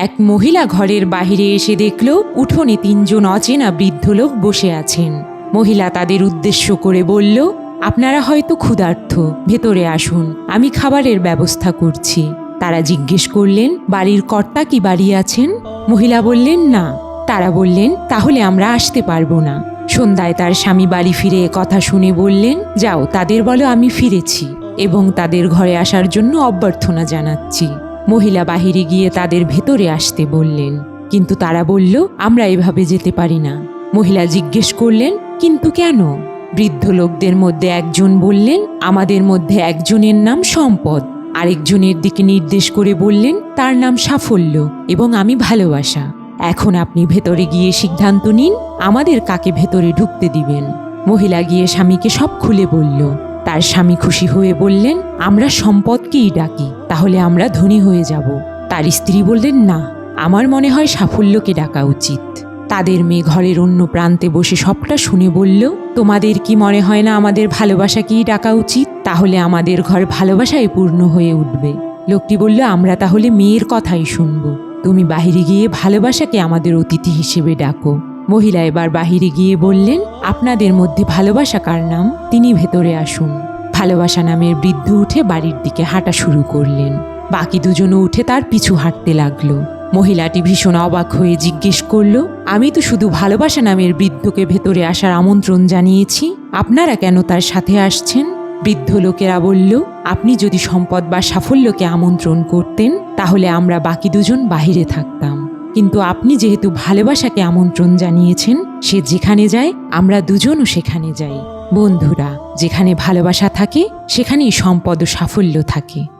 এক মহিলা ঘরের বাহিরে এসে দেখল, উঠোনে তিনজন অচেনা বৃদ্ধ লোক বসে আছেন। মহিলা তাদের উদ্দেশ্য করে বলল, আপনারা হয়তো ক্ষুধার্থ ভেতরে আসুন, আমি খাবারের ব্যবস্থা করছি। তারা জিজ্ঞেস করলেন, বাড়ির কর্তা কি বাড়ি আছেন? মহিলা বললেন, না। তারা বললেন, তাহলে আমরা আসতে পারব না। সন্ধ্যায় তার স্বামী বাড়ি ফিরে কথা শুনে বললেন, যাও, তাদের বলো আমি ফিরেছি এবং তাদের ঘরে আসার জন্য অভ্যর্থনা জানাচ্ছি। মহিলা বাহিরে গিয়ে তাদের ভেতরে আসতে বললেন। কিন্তু তারা বলল, আমরা এভাবে যেতে পারি না। মহিলা জিজ্ঞেস করলেন, কিন্তু কেন? বৃদ্ধ লোকদের মধ্যে একজন বললেন, আমাদের মধ্যে একজনের নাম সম্পদ। আরেকজনের দিকে নির্দেশ করে বললেন, তার নাম সাফল্য এবং আমি ভালোবাসা। এখন আপনি ভেতরে গিয়ে সিদ্ধান্ত নিন, আমাদের কাকে ভেতরে ঢুকতে দিবেন? মহিলা গিয়ে স্বামীকে সব খুলে বলল তার স্বামী খুশি হয়ে বললেন, আমরা সম্পদকেই ডাকি, তাহলে আমরা ধনী হয়ে যাব। তার স্ত্রী বললেন, না, আমার মনে হয় সাফল্যকে ডাকা উচিত। তাদের মেয়ে ঘরের অন্য প্রান্তে বসে সবটা শুনে বলল, তোমাদের কি মনে হয় না আমাদের ভালোবাসাকেই ডাকা উচিত? তাহলে আমাদের ঘর ভালোবাসায় পূর্ণ হয়ে উঠবে। লোকটি বলল, আমরা তাহলে মেয়ের কথাই শুনব। তুমি বাহিরে গিয়ে ভালোবাসাকে আমাদের অতিথি হিসেবে ডাকো। মহিলা এবার বাহিরে গিয়ে বললেন, আপনাদের মধ্যে ভালোবাসা কার নাম? তিনি ভেতরে আসুন। ভালোবাসা নামের বৃদ্ধ উঠে বাড়ির দিকে হাঁটা শুরু করলেন। বাকি দুজনও উঠে তার পিছু হাঁটতে লাগল। মহিলাটি ভীষণ অবাক হয়ে জিজ্ঞেস করল, আমি তো শুধু ভালোবাসা নামের বৃদ্ধকে ভেতরে আসার আমন্ত্রণ জানিয়েছি, আপনারা কেন তার সাথে আসছেন? বৃদ্ধ লোকেরা বলল, আপনি যদি সম্পদ বা সাফল্যকে আমন্ত্রণ করতেন, তাহলে আমরা বাকি দুজন বাহিরে থাকতাম। কিন্তু আপনি যেহেতু ভালোবাসাকে আমন্ত্রণ জানিয়েছেন, সে যেখানে যায়, আমরা দুজনও সেখানে যাই। বন্ধুরা, যেখানে ভালোবাসা থাকে, সেখানেই সম্পদ ও সাফল্য থাকে।